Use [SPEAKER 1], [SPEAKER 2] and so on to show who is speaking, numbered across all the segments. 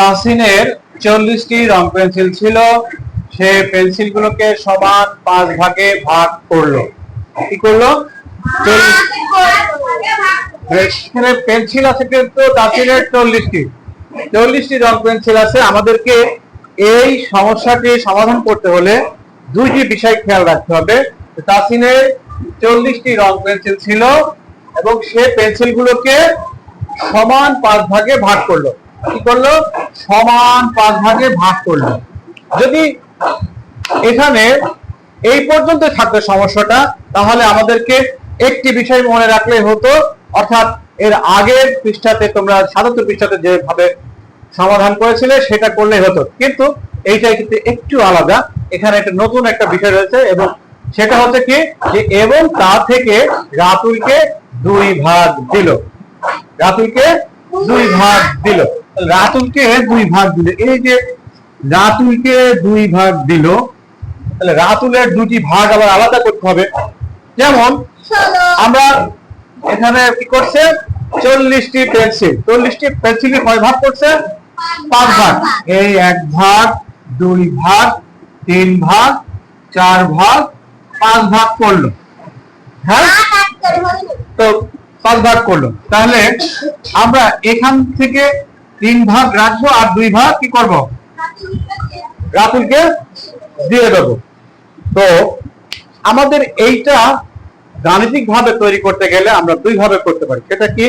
[SPEAKER 1] তাহসিনের চল্লিশটি রং পেন্সিল ছিল। সে পেন্সিল গুলোকে সমান পাঁচ ভাগে ভাগ করল। কি করল? এখানে পেন্সিল আছে কিন্তু তাহসিনের চল্লিশটি। চল্লিশটি রং পেন্সিল আছে। আমাদেরকে এই সমস্যাটি সমাধান করতে হলে দুইটি বিষয় খেয়াল রাখতে হবে। তাসিনের চল্লিশটি রং পেন্সিল ছিল এবং সে পেন্সিল গুলোকে সমান পাঁচ ভাগে ভাগ করল। কি করল? সমান পাঁচ ভাগে ভাগ করল। যদি এখানে এই পর্যন্ত থাকতো সমস্যাটা, তাহলে আমাদেরকে একটি বিষয় মনে রাখলে হতো, অর্থাৎ এর আগের পৃষ্ঠাতে তোমরা সাতাত্তর পৃষ্ঠাতে যেভাবে সমাধান করেছিলে, সেটা করলে হতো। কিন্তু এইটা কিন্তু একটু আলাদা। এখানে একটা নতুন একটা বিষয় রয়েছে এবং সেটা হচ্ছে কি, যে এবং তা থেকে রাতুলকে দুই ভাগ দিল। রাতুলকে দুই ভাগ দিল। রাতুলকে দুই ভাগ দিল এই যে রাতুলকে দুই ভাগ দিল তাহলে রাতুলের দুটি ভাগ আবার আলাদা করতে হবে। যেমন আমরা এখানে কি করছে? চল্লিশটি পেন্সিল। চল্লিশটি পেন্সিল কয় ভাগ করছে? পাঁচ ভাগ। এই এক ভাগ দুই ভাগ তিন ভাগ চার ভাগ পাঁচ ভাগ করল। হ্যাঁ? তো পাঁচ ভাগ করল। তাহলে আমরা এখান থেকে তিন ভাগ রাখব আর দুই ভাগ কি করব? রাতুলকে দিয়ে দেবো। তো আমাদের এইটা গাণিতিক ভাবে তৈরি করতে গেলে আমরা দুই ভাবে করতে পারি। সেটা কি?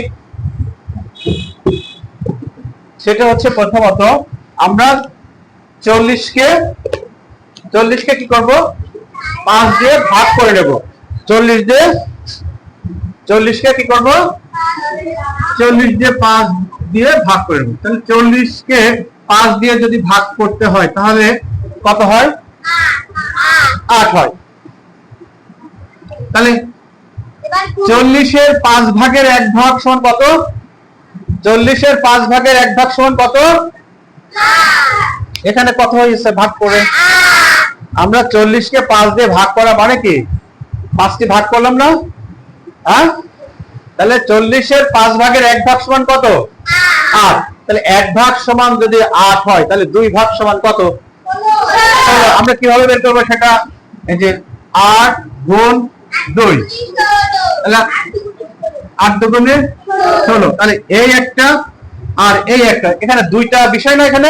[SPEAKER 1] সেটা হচ্ছে প্রথমত আমরা চল্লিশকে চল্লিশকে কি করব? পাঁচ দিয়ে ভাগ করে নেব। চল্লিশ দিয়ে, চল্লিশকে কি করব? চল্লিশ দিয়ে পাঁচ দিয়ে ভাগ করে নেব। তাহলে চল্লিশকে পাঁচ দিয়ে যদি ভাগ করতে হয়, তাহলে কত হয়? আট হয়। তাহলে চল্লিশের পাঁচ ভাগের এক ভাগ সমান কত? চল্লিশের পাঁচ ভাগের এক ভাগ সমান কত? এখানে কত হয়েছে? ভাগ করে। আমরা চল্লিশকে পাঁচ দিয়ে ভাগ করা মানে কি? পাঁচটি ভাগ করলাম না? হ্যাঁ? তাহলে চল্লিশের পাঁচ ভাগের এক ভাগ সমান কত? আট। তাহলে এক ভাগ সমান যদি আট হয়, তাহলে দুই ভাগ সমান কত? আমরা কীভাবে বের করব সেটা? এই যে আট গুণ দুই। আট দুগুণে ষোলো। তাহলে এই একটা আর এই একটা। এখানে দুইটা বিষয় না এখানে?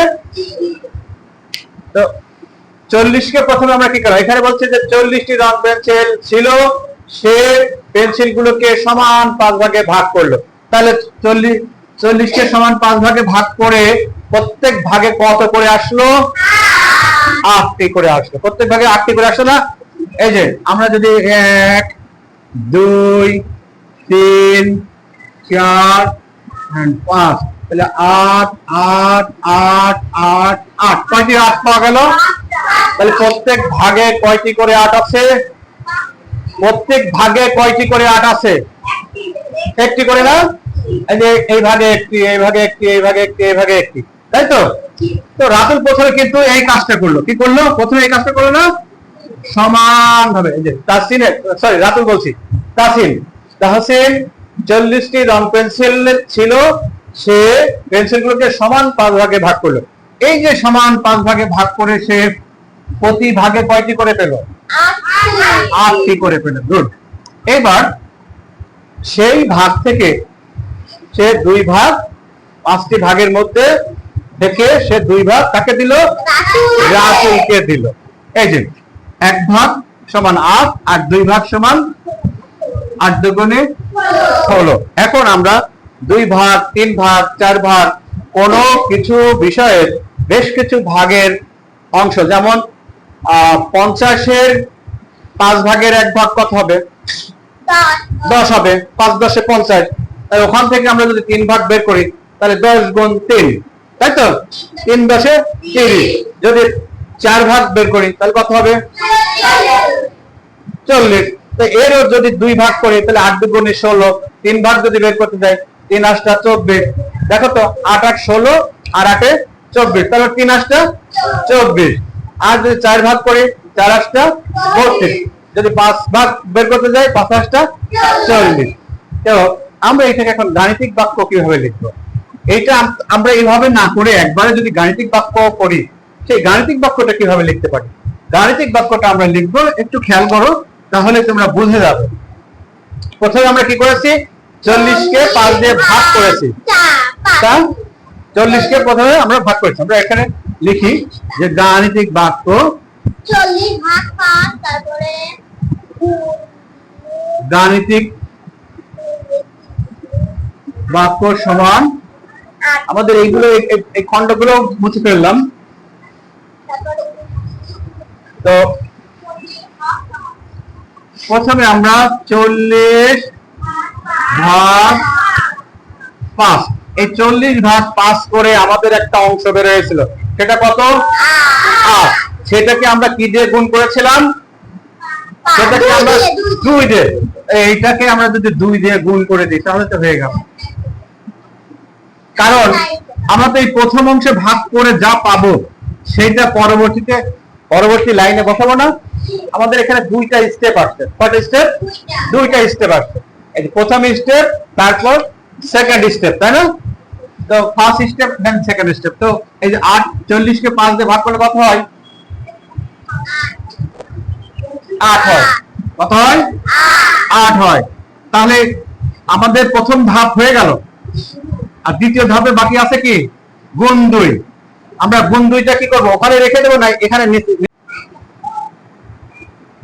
[SPEAKER 1] তো চল্লিশকে প্রথমে আমরা কি করব? এখানে বলছে যে চল্লিশটি রং পেন্সিল ছিল, সে পেন্সিল গুলোকে সমান পাঁচ ভাগে ভাগ করল। তাহলে চল্লিশ চল্লিশকে সমান পাঁচ ভাগে ভাগ করে প্রত্যেক ভাগে কত করে আসলো? আটটি করে আসলো। প্রত্যেক ভাগে আটটি করে আসলো না? এই যে, আমরা যদি এক, দুই, তিন, চার and পাঁচ, তাহলে আট আট আট আট আট। কয়টি আট পাওয়া গেল? তাহলে প্রত্যেক ভাগে কয়টি করে আট আছে? প্রত্যেক ভাগে কয়টি করে আট আছে? একটি করে না? এই ভাগে একটি এই ভাগে একটি এই ভাগে একটি এই ভাগে একটি তাই তো? তো রাতুল প্রথমে কিন্তু এই কাজটা করল। কি করল? প্রথমে এই কাজটা করল না? সমান ভাবে এই যে সরি রাতুল বলছি। তাসিন তাহসিন চল্লিশটি রং পেন্সিল ছিল সে পেন্সিলগুলোকে সমান পাঁচ ভাগে ভাগ করল। এই যে সমান পাঁচ ভাগে ভাগ করে সে প্রতি ভাগে কয়টি করে পেল? আটটি। করে পেল গুড এবার সেই ভাগ থেকে সে দুই ভাগ পাঁচটি ভাগের মধ্যে থেকে সে দুই ভাগ তাকে দিল? রাতুলকে দিল। এই যে এক ভাগ সমান আট আর দুই ভাগ সমান আট দুগুণে ষোলো। এখন আমরা দুই ভাগ তিন ভাগ চার ভাগ কোন কিছু বিষয়ের বেশ কিছু ভাগের অংশ যেমন পঞ্চাশের পাঁচ ভাগের এক ভাগ কত হবে? দশ হবে পাঁচ দশে পঞ্চাশ। তাহলে ওখান থেকে আমরা যদি তিন ভাগ বের করি, তাহলে দশ গুণ তিন। তাই তো? তিন দশে তিরিশ। যদি চার ভাগ বের করি, তাহলে কত হবে? চল্লিশ। তো এরও যদি দুই ভাগ করি, তাহলে আট দু দুগুণে ষোলো। তিন ভাগ যদি বের করতে যাই, তিন আটটা চব্বিশ। দেখো তো, আট আট ষোলো, আর আটে চব্বিশ। তাহলে তিন আটটা চব্বিশ। আর যদি চার ভাগ করি, চার আটটা বত্রিশ। যদি পাঁচ ভাগ বের করতে যাই, পাঁচ আটটা চল্লিশ। আমরা এটাকে এখন গাণিতিক বাক্য কীভাবে লিখব? আম- আমরা এইভাবে না করে একবারে যদি গাণিতিক বাক্য করি সেই গাণিতিক বাক্যটা কীভাবে লিখতে পারি? গাণিতিক বাক্যটা আমরা লিখব একটু খেয়াল করো তাহলে তোমরা বুঝে যাবে। প্রথমে আমরা কি করেছি? চল্লিশকে পাঁচ দিয়ে ভাগ করেছি। তা চল্লিশকে প্রথমে আমরা ভাগ করেছি। আমরা এখানে লিখি যে গাণিতিক বাক্য। গাণিতিক বাক্য সমান। আমাদের এইগুলো, এই- খণ্ডগুলো মুছে ফেললাম। তো প্রথমে আমরা চল্লিশ ভাগ পাঁচ। এই চল্লিশ ভাগ পাঁচ করে আমাদের একটা অংশ বের হয়েছিল। সেটা কত? সেটাকে আমরা কি দিয়ে গুণ করেছিলাম? সেটাকে আমরা।
[SPEAKER 2] দুই দিয়ে।
[SPEAKER 1] এইটাকে আমরা যদি দুই দিয়ে গুণ করে দিই, তাহলে তো হয়ে গেল। কারণ আমরা তো এই প্রথম অংশে ভাগ করে যা পাবো সেটা পরবর্তীতে, পরবর্তী লাইনে বসাবো না। আমাদের এখানে দুইটা স্টেপ আসছে। কয়টা স্টেপ
[SPEAKER 2] দুইটা।
[SPEAKER 1] স্টেপ আসছে। এই প্রথম স্টেপ তারপর সেকেন্ড স্টেপ তাই না? তো first step then second step তো এই যে আট চল্লিশকে পাঁচ দিয়ে ভাগ করলে কত হয়? আট হয়। কত হয়? আট হয়। তাহলে আমাদের প্রথম ধাপ হয়ে গেল। আর দ্বিতীয় ধাপে বাকি আছে কি? গুণ দুই আমরা গুণ দুইটা কি করব? ওখানে রেখে দেবো না? এখানে